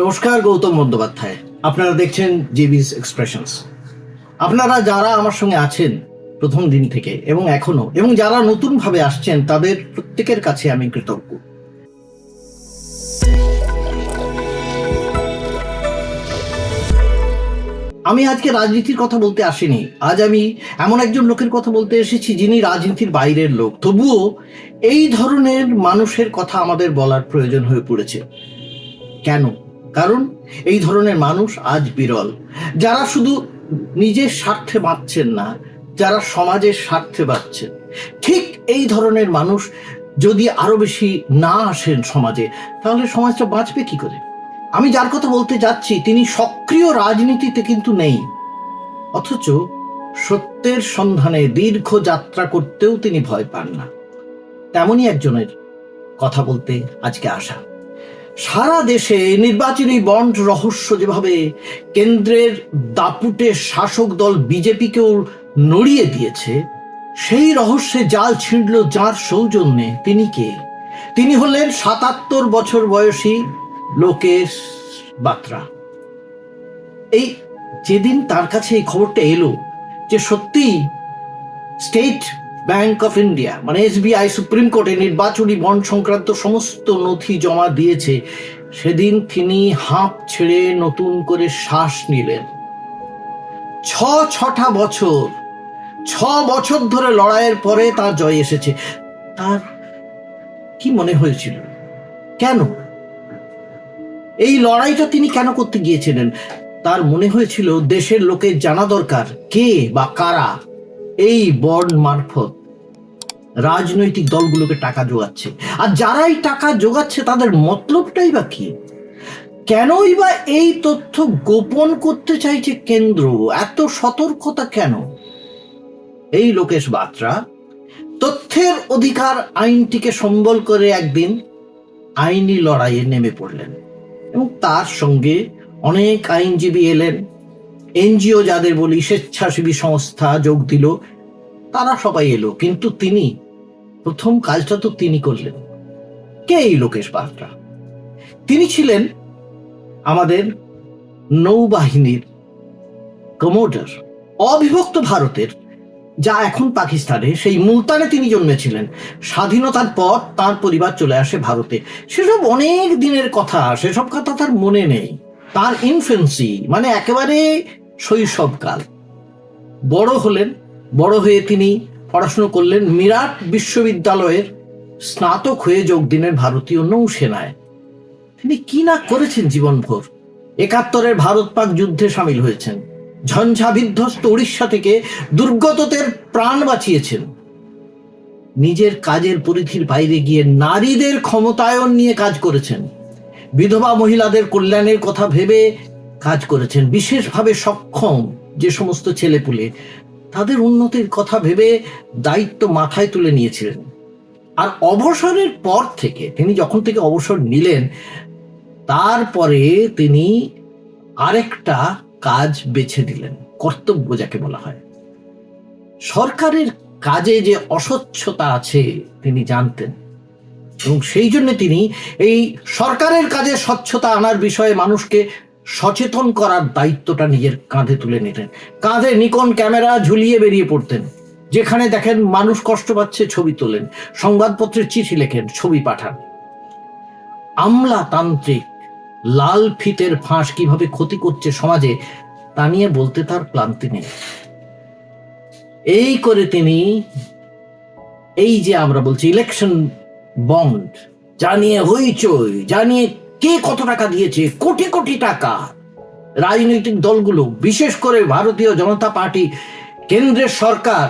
নমস্কার, গৌতম বন্দ্যোপাধ্যায়। আপনারা দেখছেন জিবিস এক্সপ্রেশনস আপনারা যারা আমার সঙ্গে আছেন প্রথম দিন থেকে, এবং এখনও এবং যারা নতুন ভাবে আসছেন, তাদের প্রত্যেকের কাছে আমি কৃতজ্ঞ। আমি আজকে রাজনীতির কথা বলতে আসিনি। আজ আমি এমন একজন লোকের কথা বলতে এসেছি, যিনি রাজনীতির বাইরের লোক। তবুও এই ধরনের মানুষের কথা আমাদের বলার প্রয়োজন হয়ে পড়েছে। কেন? কারণ এই ধরনের মানুষ আজ বিরল। যারা শুধু নিজের স্বার্থে বাঁচছেন না, যারা সমাজের স্বার্থে বাঁচছেন। ঠিক এই ধরনের মানুষ যদি আরও বেশি না আসেন সমাজে, তাহলে সমাজটা বাঁচবে কি করে? আমি যার কথা বলতে যাচ্ছি, তিনি সক্রিয় রাজনীতিতে কিন্তু নেই। অথচ সত্যের সন্ধানে দীর্ঘ যাত্রা করতেও তিনি ভয় পান না। তেমনই একজনের কথা বলতে আজকে আসা। সারা দেশে নির্বাচনী বন্ড রহস্য যেভাবে কেন্দ্রের দাপুটে শাসক দল বিজেপিকেও নড়িয়ে দিয়েছে, সেই রহস্যে জাল ছিঁড়ল যার সৌজন্যে তিনি কে? তিনি হলেন সাতাত্তর বছর বয়সী লোকেশ বাত্রা। এই যেদিন তার কাছে এই খবরটা এলো যে সত্যি স্টেট ব্যাংক অফ ইন্ডিয়া মানে এসবিআই সুপ্রিম কোর্টে নির্বাচনী বন্ড সংক্রান্ত সমস্ত নথি জমা দিয়েছে। সেদিন তিনি হাঁপ ছেড়ে নতুন করে শ্বাস নিলেন। ছ ছটা বছর, ছ বছর ধরে লড়াইয়ের পরে তার জয় এসেছে। তার কি মনে হয়েছিল? কেন? এই লড়াইটা তিনি কেন করতে গিয়েছিলেন? তার মনে হয়েছিল দেশের লোকের জানা দরকার কে বা কারা এই বন্ড মারফত রাজনৈতিক দলগুলোকে টাকা জোগাচ্ছে। আর যারাই টাকা জোগাচ্ছে, তাদের মতলবটাই বা কি? কেনই বা এই তথ্য গোপন করতে চাইছে কেন্দ্র? এত সতর্কতা কেন? এই লোকেশ বাত্রা, তথ্যের অধিকার আইনটিকে সম্বল করে একদিন আইনি লড়াইয়ে নেমে পড়লেন এবং তার সঙ্গে অনেক আইনজীবী এলেন। এনজিও যাদের বলি স্বেচ্ছাসেবী সংস্থা যোগ দিল, তারা সবাই এলো, কিন্তু তিনি, প্রথম কাজটা তো তিনি করলেন। কে এই লোকেশ বাত্রা তিনি ছিলেন আমাদের নৌবাহিনীর কমোডার অবিভক্ত ভারতের, যা এখন পাকিস্তানে, সেই মুলতানে তিনি জন্মেছিলেন। স্বাধীনতার পর তার পরিবার চলে আসে ভারতে। সেসব অনেক দিনের কথা, সেসব কথা তার মনে নেই। তার ইনফেন্সি মানে একেবারে শৈশবকাল। বড় হলেন, বড় হয়ে তিনি পড়াশুনো করলেন মিরাট বিশ্ববিদ্যালয়ের স্নাতক হয়ে যোগ দিলেন ভারতীয় নৌসেনায়। তিনি কি না করেছেন জীবনভর? একাত্তরের ভারত পাক যুদ্ধে সামিল হয়েছেন। ঝঞ্ঝা বিধ্বস্ত উড়িষ্যা থেকে দুর্গতদের প্রাণ বাঁচিয়েছেন। নিজের কাজের পরিধির বাইরে গিয়ে নারীদের ক্ষমতায়ন নিয়ে কাজ করেছেন। বিধবা মহিলাদের কল্যাণের কথা ভেবে কাজ করেছেন, বিশেষভাবে সক্ষম যে সমস্ত ছেলেপুলে, তাদের উন্নতির কথা ভেবে দায়িত্ব মাথায় তুলে নিয়েছিলেন। আর অবসরের পর থেকে, তিনি যখন থেকে অবসর নিলেন, তারপরে তিনি আরেকটা কাজ বেছে দিলেন কর্তব্য যাকে বলা হয়। সরকারের কাজে যে অস্বচ্ছতা আছে, তিনি জানতেন। এবং সেই জন্য তিনি এই সরকারের কাজে স্বচ্ছতা আনার বিষয়ে মানুষকে সচেতন করার দায়িত্বটা নিজের কাঁধে তুলে নিতেন কাঁধে নিকন ক্যামেরা ঝুলিয়ে বেরিয়ে পড়তেন, যেখানে দেখেন মানুষ কষ্ট পাচ্ছে ছবি তোলেন, সংবাদপত্রের চিঠি লেখেন, ছবি পাঠান। আমলাতান্ত্রিক লাল ফিতের ফাঁস কীভাবে ক্ষতি করছে সমাজে, তা নিয়ে বলতে তার ক্লান্তি নেই। এই করে তিনি এই যে আমরা বলছি ইলেকশন বন্ড জানিয়ে হইচই, জানিয়ে কে কত টাকা দিয়েছে? কোটি কোটি টাকা। রাজনৈতিক দলগুলো, বিশেষ করে ভারতীয় জনতা পার্টি, কেন্দ্রের সরকার,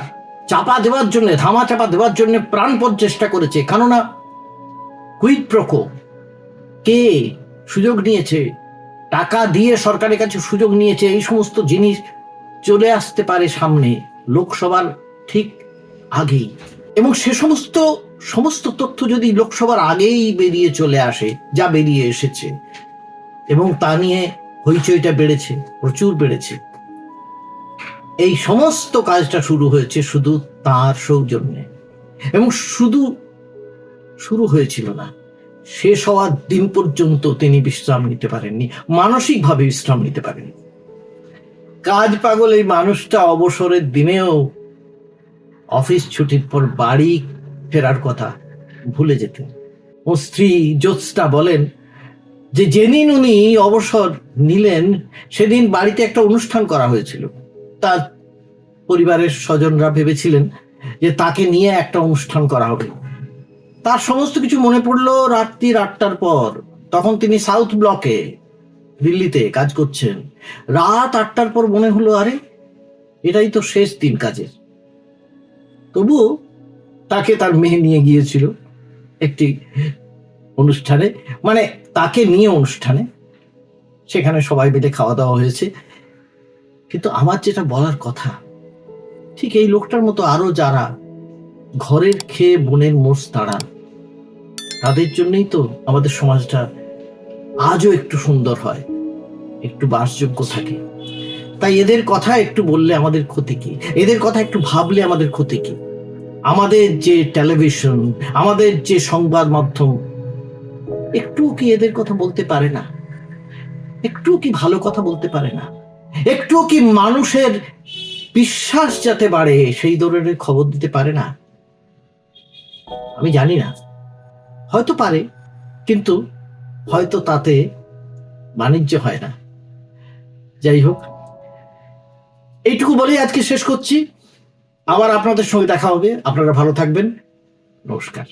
চাপা দেওয়ার জন্য, ধামা চাপা দেওয়ার জন্য প্রাণপণ চেষ্টা করেছে। কেননা কুইট প্রকো কে সুযোগ নিয়েছে? টাকা দিয়ে সরকারের কাছে সুযোগ নিয়েছে, এই সমস্ত জিনিস চলে আসতে পারে সামনে, লোকসভার ঠিক আগেই। এবং সে সমস্ত সমস্ত তথ্য যদি লোকসভার আগেই বেরিয়ে চলে আসে, যা বেরিয়ে এসেছে, এবং তা নিয়ে হইচইটা বেড়েছে, প্রচুর বেড়েছে, এই সমস্ত কাজটা শুরু হয়েছে শুধু তার সৌজন্যে। এবং শুধু শুরু হয়েছিল না, শেষ হওয়ার দিন পর্যন্ত তিনি বিশ্রাম নিতে পারেননি, মানসিকভাবে বিশ্রাম নিতে পারেন কাজ পাগল এই মানুষটা অবসরের দিনেও অফিস ছুটির পর বাড়ি ফেরার কথা ভুলে যেতেন। ও স্ত্রী জ্যোৎস্না বলেন যে যেদিন উনি অবসর নিলেন, সেদিন বাড়িতে একটা অনুষ্ঠান করা হয়েছিল। তার পরিবারের স্বজনরা ভেবেছিলেন যে তাকে নিয়ে একটা অনুষ্ঠান করা হবে। তার সমস্ত কিছু মনে পড়ল রাত্রির আটটার পর। তখন তিনি সাউথ ব্লকে দিল্লিতে কাজ করছেন। রাত আটটার পর মনে হলো, আরে, এটাই তো শেষ দিন কাজের। তবুও তাকে তার মেয়ে নিয়ে গিয়েছিল একটি অনুষ্ঠানে। মানে তাকে নিয়ে অনুষ্ঠানে। সেখানে সবাই মিলে খাওয়া দাওয়া হয়েছে। কিন্তু আমার যেটা বলার কথা, ঠিক এই লোকটার মতো আরও যারা ঘরের খেয়ে বনের মোষ তাড়ান তাদের জন্যই তো আমাদের সমাজটা আজও একটু সুন্দর হয়, একটু বাসযোগ্য থাকে। তাই এদের কথা একটু বললে আমাদের ক্ষতি কি? এদের কথা একটু ভাবলে আমাদের ক্ষতি কি? আমাদের যে টেলিভিশন আমাদের যে সংবাদ মাধ্যম একটু কি এদের কথা বলতে পারে না? একটু কি ভালো কথা বলতে পারে না? একটু কি মানুষের বিশ্বাস যাতে বাড়ে, সেই ধরনের খবর দিতে পারে না? আমি জানি না। হয়তো পারে, কিন্তু হয়তো তাতে বাণিজ্য হয় না। যাই হোক, এইটুকু বলেই আজকে শেষ করছি। আবার আপনাদের সঙ্গে দেখা হবে। আপনারা ভালো থাকবেন। নমস্কার।